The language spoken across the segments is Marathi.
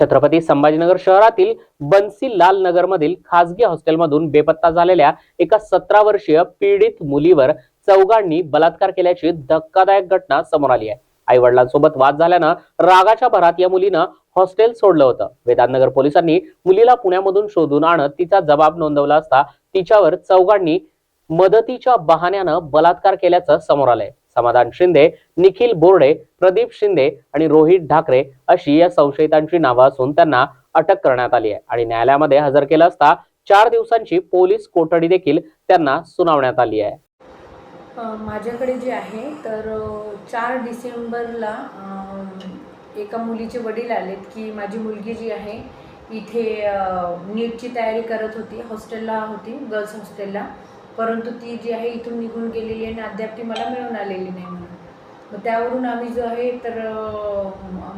छत्रपती संभाजीनगर शहरातील बन्सीलाल नगरमधील खासगी हॉस्टेलमधून बेपत्ता झालेल्या एका सतरा वर्षीय पीडित मुलीवर चौघांनी बलात्कार केल्याची धक्कादायक घटना समोर आली आहे. आई वडिलांसोबत वाद झाल्यानं रागाच्या भरात या मुलीनं हॉस्टेल सोडलं होतं. वेदांतनगर पोलिसांनी मुलीला पुण्यामधून शोधून आणत तिचा जबाब नोंदवला असता तिच्यावर चौघांनी मदतीच्या बहाण्यानं बलात्कार केल्याचं समोर आलंय. समाधान शिंदे निखिल बोर्डे प्रदीप शिंदे आणि रोहित ढाकरे अशी या संशयितांची नावं असून त्यांना अटक करण्यात आली आहे. आणि न्यायालयामध्ये हजर केलं असता चार दिवसांची पोलीस कोठडी देखील त्यांना सुनावण्यात आली आहे. माझ्याकडे जे आहे तर चार डिसेंबरला एका मुलीचे वडील आलेत की माझी मुलगी जी आहे इथे नीटची तयारी करत होती हॉस्टेलला होती गर्ल्स हॉस्टेलला. परंतु ती जी आहे इथून निघून गेलेली आहे आणि अद्याप ती मला मिळून आलेली नाही म्हणून. मग त्यावरून आम्ही जो आहे तर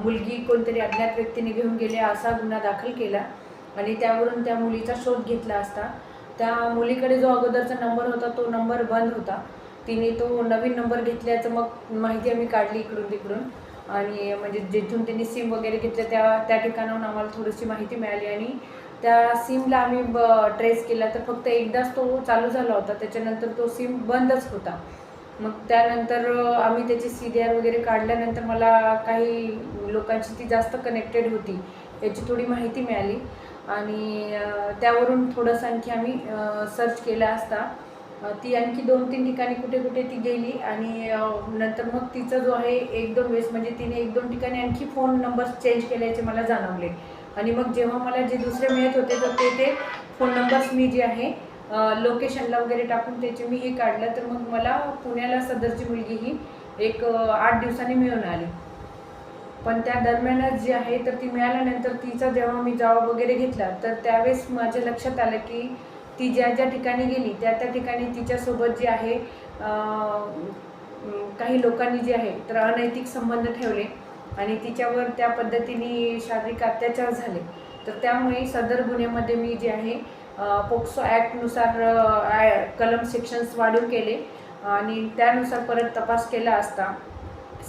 मुलगी कोणतरी अज्ञात व्यक्तीने घेऊन गेले असा गुन्हा दाखल केला आणि त्यावरून त्या मुलीचा शोध घेतला असता. त्या मुलीकडे जो अगोदरचा नंबर होता तो नंबर बंद होता. तिने तो नवीन नंबर घेतल्याचं मग माहिती आम्ही काढली इकडून तिकडून. आणि म्हणजे जिथून त्यांनी सिम वगैरे घेतलं त्या त्या ठिकाणाहून आम्हाला थोडीशी माहिती मिळाली आणि त्या सिमला आम्ही ब ट्रेस केला. तर फक्त एकदाच तो चालू झाला होता. त्याच्यानंतर तो सिम बंदच होता. मग त्यानंतर आम्ही त्याची सी डी आर वगैरे काढल्यानंतर मला काही लोकांची ती जास्त कनेक्टेड होती. याची थोडी माहिती मिळाली. आणि त्यावरून थोडंसं आणखी आम्ही सर्च केला असता. ती आणखी दोन तीन ठिकाणी कुठे कुठे ती गेली आणि नंतर मग तिचा जो आहे एक दोन वेळेस म्हणजे तिने एक दोन ठिकाणी आणखी फोन नंबर चेंज केल्याचे मला जाणवले. आणि मग जेव्हा मला जे दुसरे मिळत होते तर ते ते फोन नंबर्स मी जे आहे लोकेशनला वगैरे टाकून त्याचे मी हे काढलं. तर मग मला पुण्याला सदरची मुलगी ही एक आठ दिवसांनी मिळून आली. पण त्या दरम्यानच जी आहे तर ती मिळाल्यानंतर तिचा जेव्हा मी जॉब वगैरे घेतला तर त्यावेळेस माझ्या लक्षात आलं की ती ज्या ज्या ठिकाणी गेली त्या त्या ठिकाणी तिच्यासोबत जे आहे काही लोकांनी जे आहे तर अनैतिक संबंध ठेवले आणि तिच्यावर त्या पद्धतीने शारीरिक अत्याचार झाले. तर त्यामुळे सदर गुन्ह्यामध्ये मी जे आहे पोक्सो ॲक्टनुसार ॲ- कलम सेक्शन्स वाढीव केले आणि त्यानुसार परत तपास केला असता.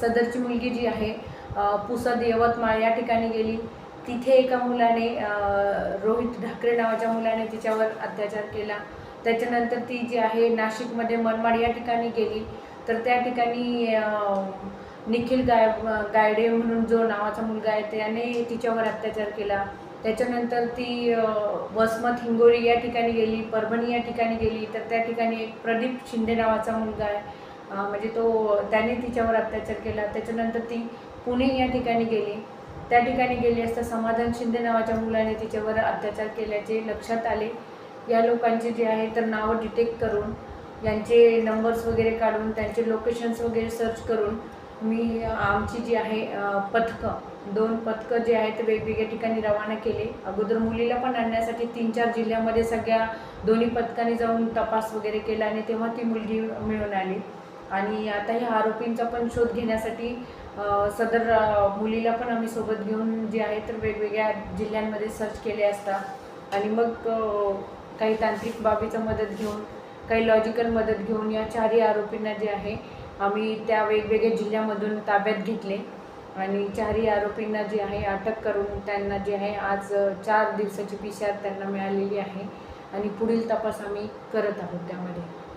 सदरची मुलगी जी आहे पुसद यवतमाळ या ठिकाणी गेली. तिथे एका मुलाने रोहित ढाकरे नावाच्या मुलाने तिच्यावर अत्याचार केला. त्याच्यानंतर ती जी आहे नाशिकमध्ये मनमाड या ठिकाणी गेली. तर त्या ठिकाणी निखिल गाय गायडे म्हणून जो नावाचा मुलगा आहे त्याने तिच्यावर अत्याचार केला. त्याच्यानंतर ती वसमत हिंगोली या ठिकाणी गेली परभणी या ठिकाणी गेली. तर त्या ठिकाणी एक प्रदीप शिंदे नावाचा मुलगा आहे. म्हणजे तो त्याने तिच्यावर अत्याचार केला. त्याच्यानंतर ती पुणे या ठिकाणी गेली. त्या ठिकाणी गेली असता समाधान शिंदे नावाच्या मुलाने तिच्यावर अत्याचार केल्याचे लक्षात आले. या लोकांचे जे आहे तर नावं डिटेक्ट करून यांचे नंबर्स वगैरे काढून त्यांचे लोकेशन्स वगैरे सर्च करून मी आमची जी आहे पथकं दोन पथकं जे आहेत ते वेगवेगळ्या ठिकाणी रवाना केले. अगोदर मुलीला पण आणण्यासाठी तीन चार जिल्ह्यामध्ये सगळ्या दोन्ही पथकांनी जाऊन तपास वगैरे केला आणि तेव्हा ती मुलगी मिळून आली. आणि आता ह्या आरोपींचा पण शोध घेण्यासाठी सदर मुलीला पण आम्ही सोबत घेऊन जे आहे तर वेगवेगळ्या जिल्ह्यांमध्ये सर्च केले असता. आणि मग काही तांत्रिक बाबीचं मदत घेऊन काही लॉजिकल मदत घेऊन या चारही आरोपींना जे आहे आम्ही त्या वेगवेगळ्या जिल्ह्यामधून ताब्यात घेतले. आणि चारही आरोपींना जे आहे अटक करून त्यांना जे आहे आज चार दिवसाची पी त्यांना मिळालेली आहे. आणि पुढील तपास आम्ही करत आहोत त्यामध्ये.